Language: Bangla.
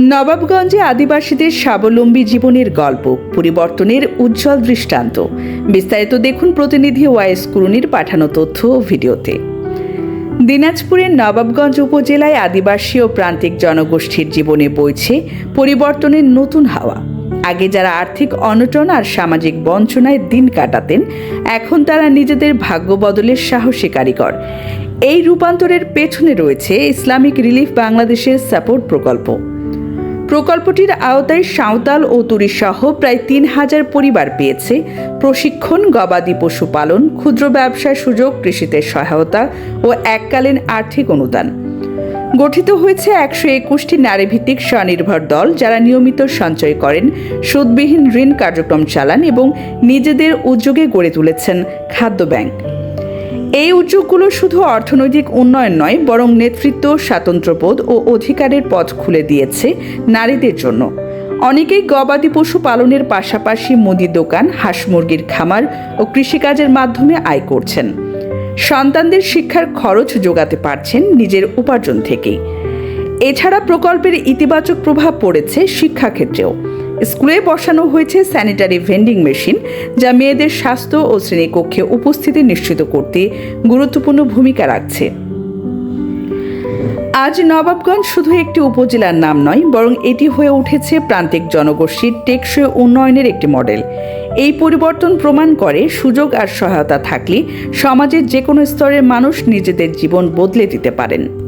নবাবগঞ্জে আদিবাসীদের স্বাবলম্বী জীবনের গল্প, পরিবর্তনের উজ্জ্বল দৃষ্টান্ত। বিস্তারিত দেখুন প্রতিনিধি ওয়াইস কুরুনির পাঠানো তথ্য ও ভিডিওতে। দিনাজপুরের নবাবগঞ্জ উপজেলায় আদিবাসী ও প্রান্তিক জনগোষ্ঠীর জীবনে বইছে পরিবর্তনের নতুন হাওয়া। আগে যারা আর্থিক অনটন আর সামাজিক বঞ্চনায় দিন কাটাতেন, এখন তারা নিজেদের ভাগ্য বদলের সাহসী কারিগর। এই রূপান্তরের পেছনে রয়েছে ইসলামিক রিলিফ বাংলাদেশের সাপোর্ট প্রকল্প। প্রকল্পটির আওতায় সাঁওতাল ও তুরিসহ প্রায় তিন হাজার পরিবার পেয়েছে। প্রশিক্ষণ, গবাদি পশুপালন ক্ষুদ্র ব্যবসার সুযোগ, কৃষিতে সহায়তা ও এককালীন আর্থিক অনুদান। গঠিত হয়েছে একশো একুশটি নারীভিত্তিক স্বনির্ভর দল যারা নিয়মিত সঞ্চয় করেন, সুদবিহীন ঋণ কার্যক্রম চালান এবং নিজেদের উদ্যোগে গড়ে তুলেছেন খাদ্য ব্যাংক। এই উদ্যোগগুলো শুধু অর্থনৈতিক উন্নয়ন নয়, বরং নেতৃত্ব, স্বাতন্ত্র্যবোধ ও অধিকারের পথ খুলে দিয়েছে নারীদের জন্য। অনেকেই গবাদি পশু পালনের পাশাপাশি মুদি দোকান, হাঁস মুরগির খামার ও কৃষিকাজের মাধ্যমে আয় করছেন। সন্তানদের শিক্ষার খরচ যোগাতে পারছেন নিজের উপার্জন থেকেই এছাড়া প্রকল্পের ইতিবাচক প্রভাব পড়েছে শিক্ষাক্ষেত্রেও। স্কুলে বসানো হয়েছে স্যানিটারি ভেন্ডিং মেশিন, যা মেয়েদের স্বাস্থ্য ও শ্রেণীকক্ষে উপস্থিতি নিশ্চিত করতে গুরুত্বপূর্ণ ভূমিকা রাখছে। আজ নবাবগঞ্জ শুধু একটি উপজেলার নাম নয়, বরং এটি হয়ে উঠেছে প্রান্তিক জনগোষ্ঠীর টেকসই উন্নয়নের একটি মডেল। এই পরিবর্তন প্রমাণ করে সুযোগ আর সহায়তা থাকলে সমাজের যে কোনো স্তরের মানুষ নিজেদের জীবন বদলে দিতে পারেন।